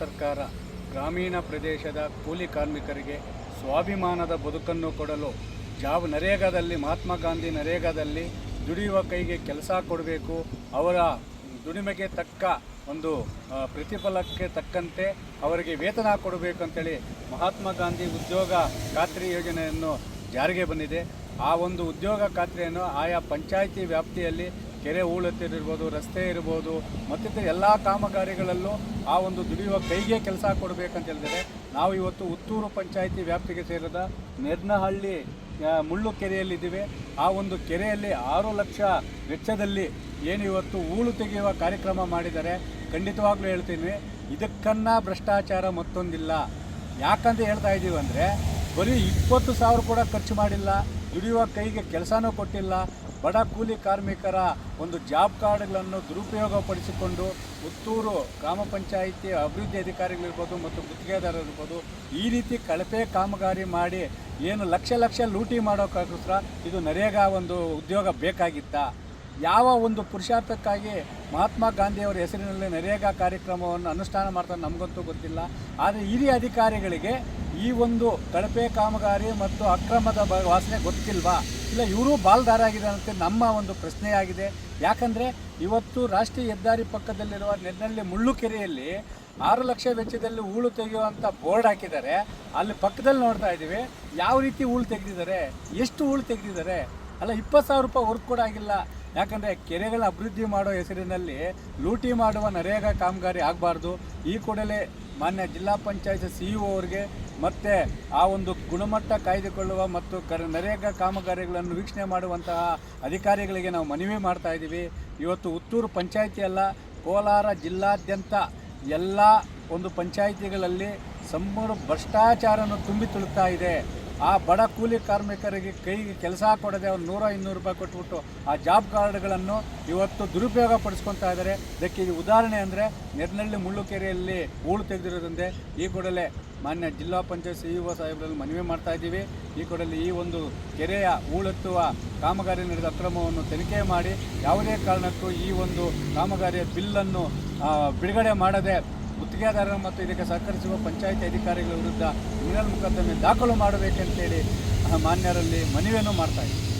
ಸರ್ಕಾರ ಗ್ರಾಮೀಣ ಪ್ರದೇಶದ ಕೂಲಿ ಕಾರ್ಮಿಕರಿಗೆ ಸ್ವಾಭಿಮಾನದ ಬದುಕನ್ನು ಕೊಡಲು ಜಾಬ್ ನರೇಗಾದಲ್ಲಿ ಮಹಾತ್ಮ ಗಾಂಧಿ ನರೇಗಾದಲ್ಲಿ ದುಡಿಯುವ ಕೈಗೆ ಕೆಲಸ ಕೊಡಬೇಕು, ಅವರ ದುಡಿಮೆಗೆ ತಕ್ಕ ಒಂದು ಪ್ರತಿಫಲಕ್ಕೆ ತಕ್ಕಂತೆ ಅವರಿಗೆ ವೇತನ ಕೊಡಬೇಕು ಅಂತೇಳಿ ಮಹಾತ್ಮ ಗಾಂಧಿ ಉದ್ಯೋಗ ಖಾತ್ರಿ ಯೋಜನೆಯನ್ನು ಜಾರಿಗೆ ಬಂದಿದೆ. ಆ ಒಂದು ಉದ್ಯೋಗ ಖಾತ್ರಿಯನ್ನು ಆಯಾ ಪಂಚಾಯಿತಿ ವ್ಯಾಪ್ತಿಯಲ್ಲಿ ಕೆರೆ ಹೂಳೆತ್ತಿರಿರ್ಬೋದು ರಸ್ತೆ ಇರ್ಬೋದು, ಮತ್ತಿತರ ಎಲ್ಲ ಕಾಮಗಾರಿಗಳಲ್ಲೂ ಆ ಒಂದು ದುಡಿಯುವ ಕೈಗೆ ಕೆಲಸ ಕೊಡಬೇಕಂತ ಹೇಳಿದರೆ, ನಾವು ಇವತ್ತು ಉತ್ತೂರು ಪಂಚಾಯಿತಿ ವ್ಯಾಪ್ತಿಗೆ ಸೇರಿದ ನೆರ್ನಹಳ್ಳಿ ಮುಳ್ಳು ಕೆರೆಯಲ್ಲಿದ್ದೀವಿ. ಆ ಒಂದು ಕೆರೆಯಲ್ಲಿ ಆರು ಲಕ್ಷ ವೆಚ್ಚದಲ್ಲಿ ಏನು ಇವತ್ತು ಹೂಳು ತೆಗೆಯುವ ಕಾರ್ಯಕ್ರಮ ಮಾಡಿದ್ದಾರೆ. ಖಂಡಿತವಾಗ್ಲೂ ಹೇಳ್ತೀನಿ, ಇದಕ್ಕನ್ನ ಭ್ರಷ್ಟಾಚಾರ ಮತ್ತೊಂದಿಲ್ಲ. ಯಾಕಂತ ಹೇಳ್ತಾ ಇದ್ದೀವಿ ಅಂದರೆ, ಬರೀ ಇಪ್ಪತ್ತು ಸಾವಿರ ಕೂಡ ಖರ್ಚು ಮಾಡಿಲ್ಲ, ದುಡಿಯುವ ಕೈಗೆ ಕೆಲಸನೂ ಕೊಟ್ಟಿಲ್ಲ ಬಡ ಕೂಲಿ ಕಾರ್ಮಿಕರ ಒಂದು ಜಾಬ್ ಕಾರ್ಡ್ಗಳನ್ನು ದುರುಪಯೋಗಪಡಿಸಿಕೊಂಡು ಪುತ್ತೂರು ಗ್ರಾಮ ಪಂಚಾಯಿತಿ ಅಭಿವೃದ್ಧಿ ಅಧಿಕಾರಿಗಳಿರ್ಬೋದು ಮತ್ತು ಗುತ್ತಿಗೆದಾರರಿರ್ಬೋದು ಈ ರೀತಿ ಕಳಪೆ ಕಾಮಗಾರಿ ಮಾಡಿ ಏನು ಲಕ್ಷ ಲಕ್ಷ ಲೂಟಿ ಮಾಡೋಕ್ಕೋಸ್ಕರ ಇದು ನರೇಗಾ ಒಂದು ಉದ್ಯೋಗ ಬೇಕಾಗಿತ್ತಾ? ಯಾವ ಒಂದು ಪುರುಷಾರ್ಥಕ್ಕಾಗಿ ಮಹಾತ್ಮ ಗಾಂಧಿಯವರ ಹೆಸರಿನಲ್ಲಿ ನರೇಗಾ ಕಾರ್ಯಕ್ರಮವನ್ನು ಅನುಷ್ಠಾನ ಮಾಡ್ತಾರೆ ನಮಗಂತೂ ಗೊತ್ತಿಲ್ಲ. ಆದರೆ ಹಿರಿಯ ಅಧಿಕಾರಿಗಳಿಗೆ ಈ ಒಂದು ಕಳಪೆ ಕಾಮಗಾರಿ ಮತ್ತು ಅಕ್ರಮದ ವಾಸನೆ ಗೊತ್ತಿಲ್ವಾ? ಇಲ್ಲ ಇವರು ಬಾಲ್ದಾರಾಗಿದ್ದಾರಂತೆ ನಮ್ಮ ಒಂದು ಪ್ರಶ್ನೆಯಾಗಿದೆ. ಯಾಕಂದರೆ ಇವತ್ತು ರಾಷ್ಟ್ರೀಯ ಹೆದ್ದಾರಿ ಪಕ್ಕದಲ್ಲಿರುವ ನೆನ್ನಳ್ಳಿ ಮುಳ್ಳುಕೆರೆಯಲ್ಲಿ ಆರು ಲಕ್ಷ ವೆಚ್ಚದಲ್ಲಿ ಹೂಳು ತೆಗೆಯುವಂಥ ಬೋರ್ಡ್ ಹಾಕಿದ್ದಾರೆ. ಅಲ್ಲಿ ಪಕ್ಕದಲ್ಲಿ ನೋಡ್ತಾ ಇದ್ದೀವಿ. ಯಾವ ರೀತಿ ಹೂಳು ತೆಗೆದಿದ್ದಾರೆ? ಎಷ್ಟು ಹೂಳು ತೆಗೆದಿದ್ದಾರೆ? ಅಲ್ಲ, ಇಪ್ಪತ್ತು ಸಾವಿರ ರೂಪಾಯಿ ವರ್ಕ್ ಕೂಡ ಆಗಿಲ್ಲ. ಯಾಕಂದರೆ ಕೆರೆಗಳ ಅಭಿವೃದ್ಧಿ ಮಾಡೋ ಹೆಸರಿನಲ್ಲಿ ಲೂಟಿ ಮಾಡುವ ನರೇಗಾ ಕಾಮಗಾರಿ ಆಗಬಾರ್ದು. ಈ ಕೂಡಲೇ ಮಾನ್ಯ ಜಿಲ್ಲಾ ಪಂಚಾಯತ್ ಸಿ ಇ ಅವರಿಗೆ ಮತ್ತು ಆ ಒಂದು ಗುಣಮಟ್ಟ ಕಾಯ್ದುಕೊಳ್ಳುವ ಮತ್ತು ಕರ ನರೇಗಾ ಕಾಮಗಾರಿಗಳನ್ನು ವೀಕ್ಷಣೆ ಮಾಡುವಂತಹ ಅಧಿಕಾರಿಗಳಿಗೆ ನಾವು ಮನವಿ ಮಾಡ್ತಾ ಇದ್ದೀವಿ. ಇವತ್ತು ಪಂಚಾಯಿತಿ ಅಲ್ಲ, ಕೋಲಾರ ಜಿಲ್ಲಾದ್ಯಂತ ಎಲ್ಲ ಒಂದು ಪಂಚಾಯಿತಿಗಳಲ್ಲಿ ಸಂಪೂರ್ಣ ಭ್ರಷ್ಟಾಚಾರವನ್ನು ತುಂಬಿ ತುಳುತ್ತಾ ಇದೆ. ಆ ಬಡ ಕೂಲಿ ಕಾರ್ಮಿಕರಿಗೆ ಕೈಗೆ ಕೆಲಸ ಕೊಡದೆ ಅವ್ರು ನೂರ ಇನ್ನೂರು ರೂಪಾಯಿ ಕೊಟ್ಬಿಟ್ಟು ಆ ಜಾಬ್ ಕಾರ್ಡ್ಗಳನ್ನು ಇವತ್ತು ದುರುಪಯೋಗ ಪಡಿಸ್ಕೊತಾ ಇದ್ದಾರೆ. ಇದಕ್ಕೆ ಇದು ಉದಾಹರಣೆ ಅಂದರೆ ನೆರ್ನಳ್ಳಿ ಮುಳ್ಳುಕೆರೆಯಲ್ಲಿ ಹೂಳು ತೆಗೆದಿರೋದಂದೆ ಈ ಕೂಡಲೇ ಮಾನ್ಯ ಜಿಲ್ಲಾ ಪಂಚಾಯತ್ ಸಿ ಓ ಸಾಹೇಬರಲ್ಲಿ ಮನವಿ ಮಾಡ್ತಾ ಇದ್ದೀವಿ. ಈ ಕೂಡಲೇ ಈ ಒಂದು ಕೆರೆಯ ಹೂಳೆತ್ತುವ ಕಾಮಗಾರಿ ನಡೆದ ಅಕ್ರಮವನ್ನು ತನಿಖೆ ಮಾಡಿ ಯಾವುದೇ ಕಾರಣಕ್ಕೂ ಈ ಒಂದು ಕಾಮಗಾರಿಯ ಬಿಲ್ಲನ್ನು ಬಿಡುಗಡೆ ಮಾಡದೆ ಗುತ್ತಿಗೆದಾರರು ಮತ್ತು ಇದಕ್ಕೆ ಸಹಕರಿಸುವ ಪಂಚಾಯಿತಿ ಅಧಿಕಾರಿಗಳ ವಿರುದ್ಧ ಕ್ರಿಮಿನಲ್ ಮೊಕದ್ದಮೆ ದಾಖಲು ಮಾಡಬೇಕಂತೇಳಿ ಮಾನ್ಯರಲ್ಲಿ ಮನವಿಯನ್ನು ಮಾಡ್ತಾ ಇದ್ದೀವಿ